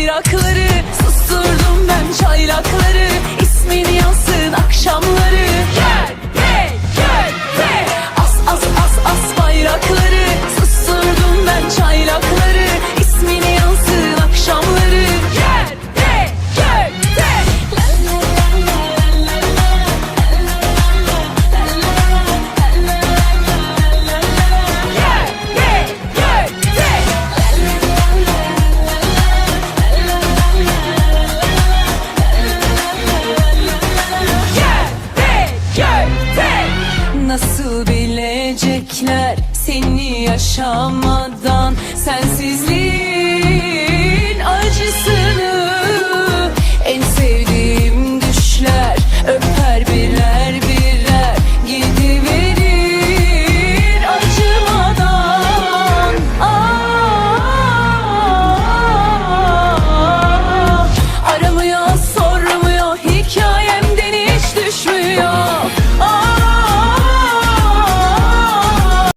bayrakları Susturdum ben çaylakları Görecekler seni yaşamadan. Sensizliği